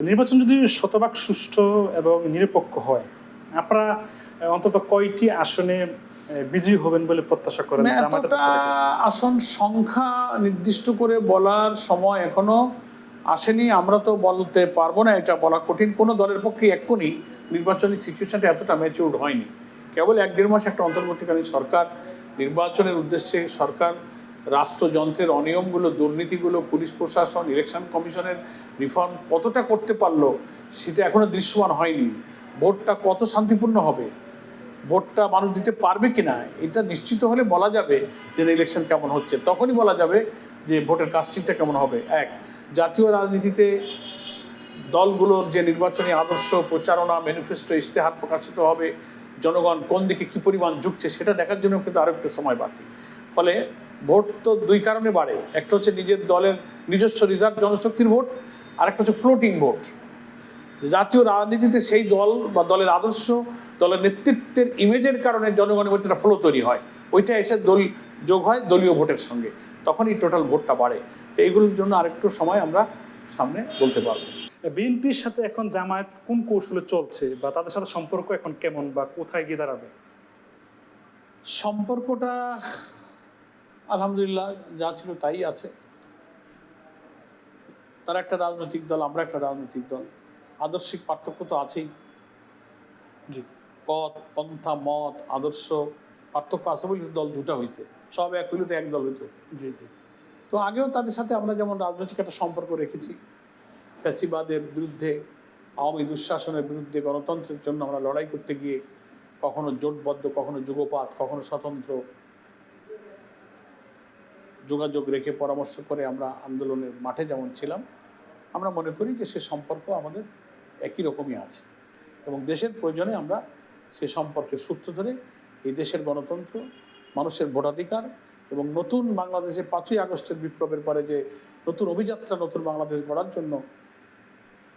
নির্বাচন যদি শতভাগ সুষ্ঠু এবং নিরপেক্ষ হয় আপনারা অন্তত কয়টি আসনে বিজয়ী হবেন বলে প্রত্যাশা করেন? এতটা আসন সংখ্যা নির্দিষ্ট করে বলার সময় এখনও আসেনি। আমরা তো বলতে পারব না এটা বলা কঠিন। কোনো দলের পক্ষে এক্ষুনি নির্বাচনী সিচুয়েশনটা এতটা ম্যাচিউর্ড হয়নি। কেবল এক দেড় মাস একটা অন্তর্বর্তীকালীন সরকার নির্বাচনের উদ্দেশ্যে সরকার রাষ্ট্রযন্ত্রের অনিয়মগুলো, দুর্নীতিগুলো, পুলিশ প্রশাসন ইলেকশন কমিশনের রিফর্ম কতটা করতে পারল সেটা এখনও দৃশ্যমান হয়নি। ভোটটা কত শান্তিপূর্ণ হবে? ভোটটা মানুষ দিতে পারবে কিনা? এটা নিশ্চিত হলে বলা যাবে যে ইলেকশন কেমন হচ্ছে। তখনই বলা যাবে যে ভোটের কাস্টিংটা কেমন হবে। এক, জাতীয় রাজনীতিতে দলগুলোর যে নির্বাচনী আদর্শ, প্রচারণা ম্যানিফেস্টো ইশতেহার প্রকাশিত হবে। জনগণ কোন দিকে কী পরিমাণ ঝুঁকছে সেটা দেখার জন্য কিন্তু আরও একটু সময় বাকি। ফলে ভোট তো দুই কারণে বাড়ে। একটা হচ্ছে নিজের দলের নিজস্ব রিজার্ভ জনশক্তির ভোট আর একটা হচ্ছে ফ্লোটিং ভোট। জাতীয় রাজনীতিতে সেই দল বা দলের আদর্শ দলের নেতৃত্বের ইমেজের কারণে জনগণের মধ্যে একটা ফ্লো তৈরি হয়। ওইটা এসে দল যোগ হয় দলীয় ভোটের সঙ্গে। তখনই টোটাল ভোটটা বাড়ে। তো এইগুলোর জন্য আরেকটু সময় আমরা সামনে বলতে পারব। বিএনপির সাথে এখন জামায়াত কোন কৌশলে চলছে বা তাদের সাথে সম্পর্ক এখন কেমন বা কোথায় গিয়ে দাঁড়াবে? সম্পর্কটা আলহামদুলিল্লাহ যা ছিল তাই আছে। তারা একটা রাজনৈতিক দল আমরা একটা রাজনৈতিক দল। আদর্শিক পার্থক্য তো আছেই। জি। পথ পন্থা মত আদর্শ পার্থক্য আছে বলে দল দুটা হয়েছে সব এক হইলে তো এক দল হইতো। জি জি। তো আগেও তাদের সাথে আমরা যেমন রাজনৈতিক একটা সম্পর্ক রেখেছি ফ্যাসিবাদের বিরুদ্ধে আওয়ামী দুঃশাসনের বিরুদ্ধে গণতন্ত্রের জন্য আমরা লড়াই করতে গিয়ে কখনো জোটবদ্ধ কখনো যুগপাত কখনো স্বতন্ত্র যোগাযোগ রেখে পরামর্শ করে আমরা আন্দোলনের মাঠে যেমন ছিলাম, আমরা মনে করি যে সে সম্পর্ক আমাদের একই রকমই আছে এবং দেশের প্রয়োজনে আমরা সে সম্পর্কের সূত্র ধরে এই দেশের গণতন্ত্র, মানুষের ভোটাধিকার এবং নতুন বাংলাদেশে পাঁচই আগস্টের বিপ্লবের পরে যে নতুন অভিযাত্রা, নতুন বাংলাদেশ গড়ার জন্য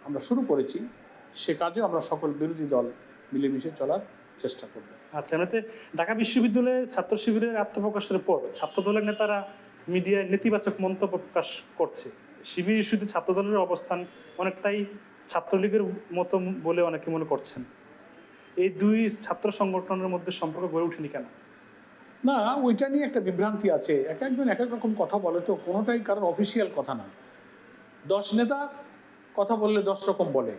আমরা শুরু করেছি, সে কাজেও আমরা সকল বিরোধী দল মিলেমিশে চলার চেষ্টা করব। আচ্ছা এমনিতে ঢাকা বিশ্ববিদ্যালয়ে ছাত্র শিবিরের আত্মপ্রকাশের পর ছাত্র দলের নেতারা মিডিয়ায় নেতিবাচক মন্তব্য প্রকাশ করছে। শিবির ইস্যুতে ছাত্রদলের অবস্থান অনেকটাই ছাত্রলীগের মতো বলে অনেকে মনে করছেন। এই দুই ছাত্র সংগঠনের মধ্যে সম্পর্ক গড়ে ওঠেনি কেন? না, ওইটা নিয়ে একটা বিভ্রান্তি আছে। এক একজন এক এক রকম কথা বলে তো কোনোটাই কারোর অফিসিয়াল কথা না। দশ নেতা কথা বললে দশ রকম বলে।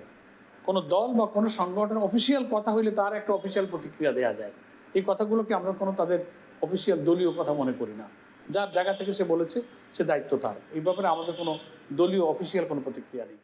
কোনো দল বা কোনো সংগঠন অফিসিয়াল কথা হইলে তার একটা অফিসিয়াল প্রতিক্রিয়া দেওয়া যায়। এই কথাগুলোকে আমরা কোনো তাদের অফিসিয়াল দলীয় কথা মনে করি না। যার জায়গা থেকে সে বলেছে, সে দায়িত্ব তার। এই ব্যাপারে আমাদের কোনো দলীয় অফিসিয়াল কোনো প্রতিক্রিয়া নেই।